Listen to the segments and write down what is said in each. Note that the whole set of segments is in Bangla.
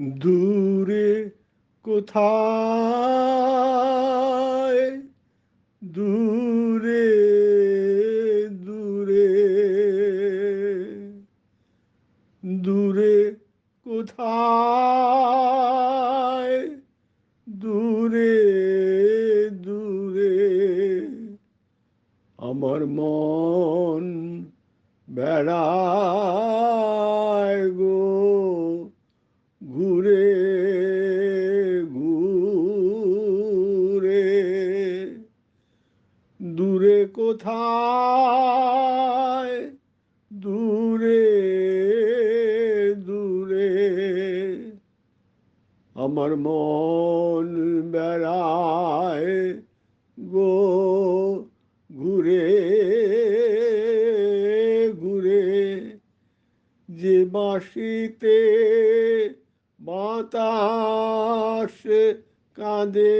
দূরে কোথায়? দূরে দূরে। দূরে কোথায়? দূরে দূরে। আমার মন বেড়ায়। আমার মন বেড়ায় গো ঘুরে ঘুরে। যে বাঁশিতে বাতাস কাঁদে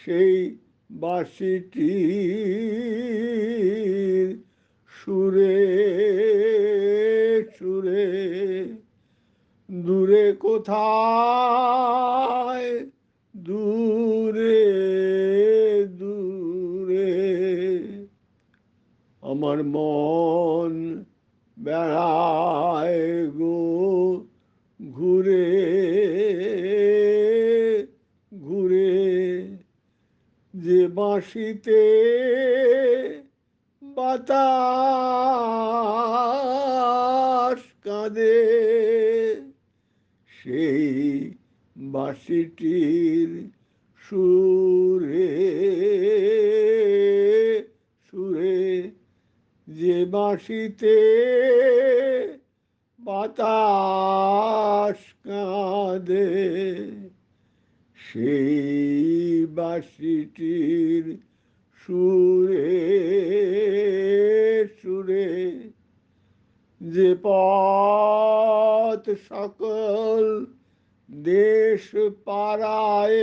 সেই সুরে সুরে কোথায়? দূরে দূরে। আমার মন বেড়ায় গো ঘুরে ঘুরে। যে বাঁশিতে বাতাস কাঁদে সেই বাঁশিটির সুরে সুরে যে বাঁশিতে বাতাস কাঁদে সেই বাঁশিটির সুরে সুরে যে পথ সকল দেশ পাড়ায়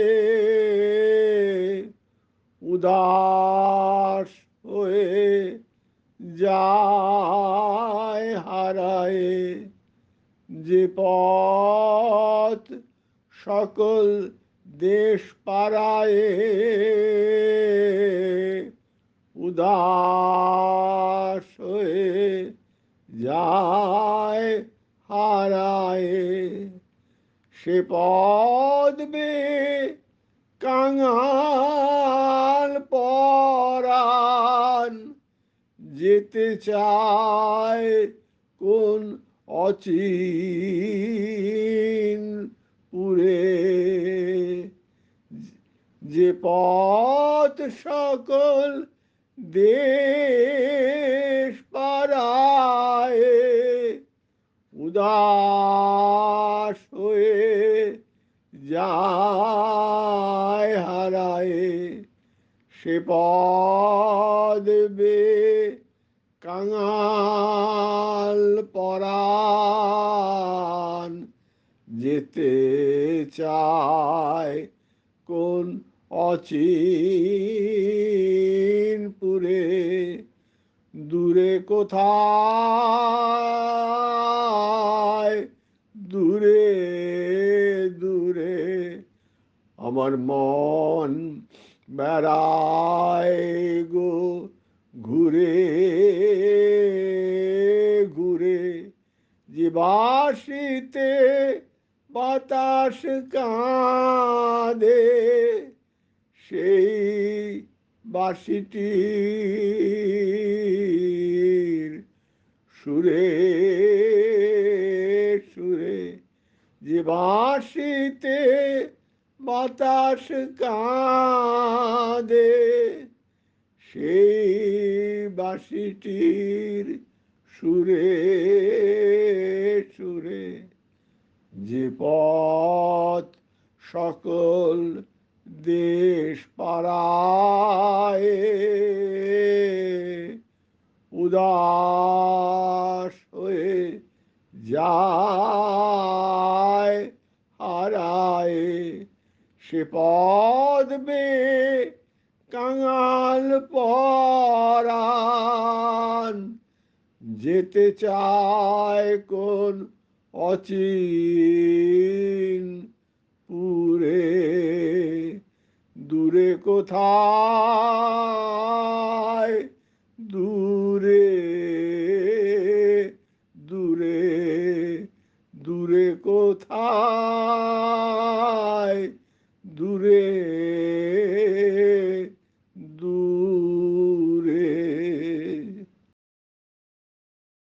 উদাস হয়ে যায় হারায়। যে পথ সকল দেশ পাড়ায় উদাস হয়ে যায়, হারায়। সে পদ বে কাঙাল পরাণ। যেতে চায় কোন অচিন পুরে। যে পথ সকল দেশ পাড়ায় উদাস হয়ে যায় হারায়। সে পদ বে কাঙাল পরাণ যেতে চায় কোন অচিনপুরে, দূরে কোথায়? দূরে দূরে। আমার মন বেড়ায় গো, ঘুরে ঘুরে। যে বাসিতে বাতাস কাঁদে সেই বাসিটির সুরে সুরে, যে বাঁশিতে বাতাস কাঁদে, সেই বাঁশিটির সুরে সুরে, যে পথ সকল দেশ পাড়ায়। উদাস হয়ে যায়, হারায়। সে পদ বে কাঙাল পরাণ। যেতে চায় কোন অচিন পুরে। দূরে কোথায়